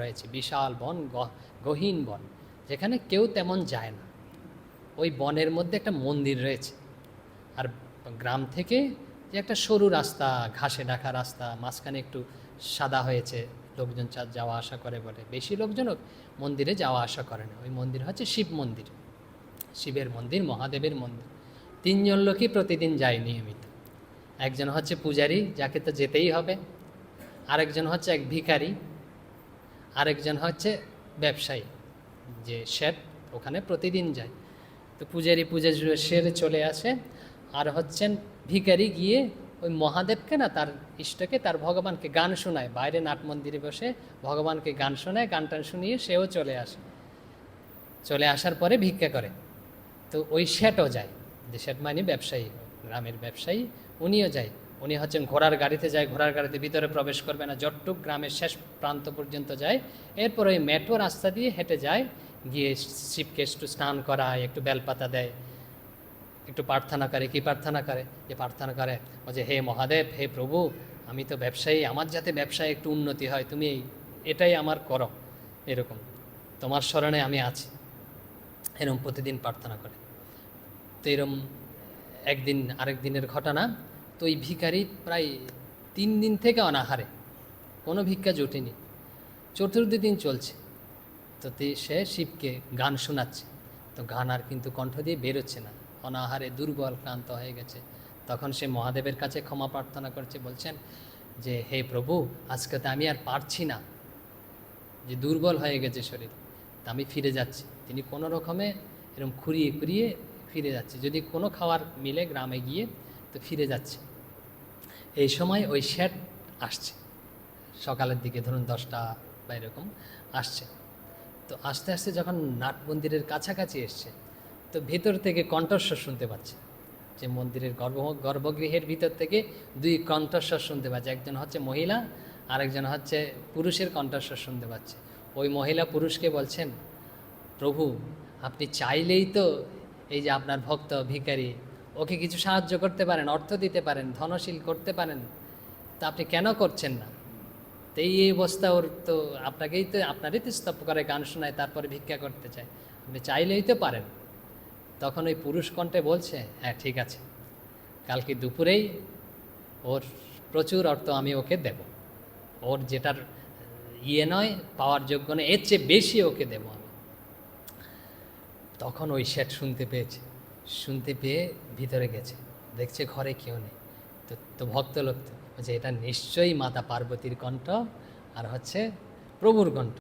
রয়েছে, বিশাল বন গহীন বন, যেখানে কেউ তেমন যায় না। ওই বনের মধ্যে একটা মন্দির রয়েছে। আর গ্রাম থেকে যে একটা সরু রাস্তা, ঘাসে ঢাকা রাস্তা, মাঝখানে একটু সাদা হয়েছে, লোকজন যাওয়া আসা করে বলে বেশি লোকজনও মন্দিরে যাওয়া আসা করে না। ওই মন্দির হচ্ছে শিব মন্দির। শিবের মন্দির, মহাদেবের মন্দির। তিনজন লোকই প্রতিদিন যায় নিয়মিত। একজন হচ্ছে পূজারি, যাকে তো যেতেই হবে। আরেকজন হচ্ছে এক ভিখারি। আরেকজন হচ্ছে ব্যবসায়ী, যে শেঠ ওখানে প্রতিদিন যায়। তো পূজারি পূজা সেরে চলে আসে, আর হচ্ছেন ভিখারি গিয়ে ওই মহাদেবকে না তার ইষ্টকে, তার ভগবানকে গান শোনায়। বাইরে নাট মন্দিরে বসে ভগবানকে গান শোনায়, গান টান শুনিয়ে সেও চলে আসে। চলে আসার পরে ভিক্ষা করে। তো ওই শেঠও যায়, যে শেঠ মানে ব্যবসায়ী গ্রামের ব্যবসায়ী, উনিও যায়। উনি হচ্ছেন ঘোড়ার গাড়িতে যায়, ঘোড়ার গাড়িতে ভিতরে প্রবেশ করবে না যতটুক গ্রামের শেষ প্রান্ত পর্যন্ত যায়। এরপর ওই মেট্রো রাস্তা দিয়ে হেঁটে যায়, গিয়ে শিবকে একটু স্নান করায়, একটু বেলপাতা দেয়। একটু প্রার্থনা করে, কি প্রার্থনা করে? যে প্রার্থনা করে, ও যে হে মহাদেব, হে প্রভু, আমি তো ব্যবসায়ী, আমার যাতে ব্যবসায় একটু উন্নতি হয়, তুমি এটাই আমার করো। এরকম, তোমার স্মরণে আমি আছি। এরকম প্রতিদিন প্রার্থনা করে। তো এরম একদিন, আরেক দিনের ঘটনা তো ওই ভিখারি প্রায় তিন দিন থেকে অনাহারে। কোনো ভিক্ষা জোটেনি। চতুর্থ দিন চলছে। তো তে- সে শিবকে গান শোনাচ্ছে। তো গান আর কিন্তু কণ্ঠ দিয়ে বেরোচ্ছে না। অনাহারে, দুর্বল, ক্লান্ত হয়ে গেছে। তখন সে মহাদেবের কাছে ক্ষমা প্রার্থনা করছে, বলছেন যে, হে প্রভু, আজকে তো আমি আর পারছি না। যে দুর্বল হয়ে গেছে শরীর, তা আমি ফিরে যাচ্ছি। তিনি কোনো রকমে এরকম খুঁড়িয়ে খুঁড়িয়ে ফিরে যাচ্ছে। যদি কোনো খাবার মিলে গ্রামে গিয়ে, তো ফিরে যাচ্ছে। এই সময় ওই শেট আসছে। সকালের দিকে ধরুন দশটা বা এরকম আসছে। তো আস্তে আস্তে যখন নাট মন্দিরের কাছাকাছি এসছে, তো ভেতর থেকে কণ্ঠস্বর শুনতে পাচ্ছে যে মন্দিরের গর্ভ, গর্ভগৃহের ভিতর থেকে দুই কণ্ঠস্বর শুনতে পাচ্ছে। একজন হচ্ছে মহিলা, আরেকজন হচ্ছে পুরুষের কণ্ঠস্বর শুনতে পাচ্ছে। ওই মহিলা পুরুষকে বলছেন, প্রভু, আপনি চাইলেই তো এই যে আপনার ভক্ত ভিখারি ওকে কিছু সাহায্য করতে পারেন, অর্থ দিতে পারেন, ধনশীল করতে পারেন, তা আপনি কেন করছেন না? তো এই অবস্থা ওর তো আপনাকেই তো, আপনারই তো স্তব্ধ করে গান শোনায়, তারপরে ভিক্ষা করতে চায়। আপনি চাইলেই তো পারেন। তখন ওই পুরুষ কণ্ঠে বলছে হ্যাঁ ঠিক আছে। কালকে দুপুরেই ওর প্রচুর অর্থ আমি ওকে দেব। ওর যেটার ইয়ে নয়, পাওয়ার যোগ্য নয়, এর চেয়ে বেশি ওকে দেবো আমি। তখন ওই শেঠ শুনতে পেয়েছে। শুনতে পেয়ে ভিতরে গেছে। দেখছে ঘরে কেউ নেই। তো তো ভক্ত লোক তো, বলছে, এটা নিশ্চয়ই মাতা পার্বতীর কণ্ঠ আর হচ্ছে প্রভুর কণ্ঠ।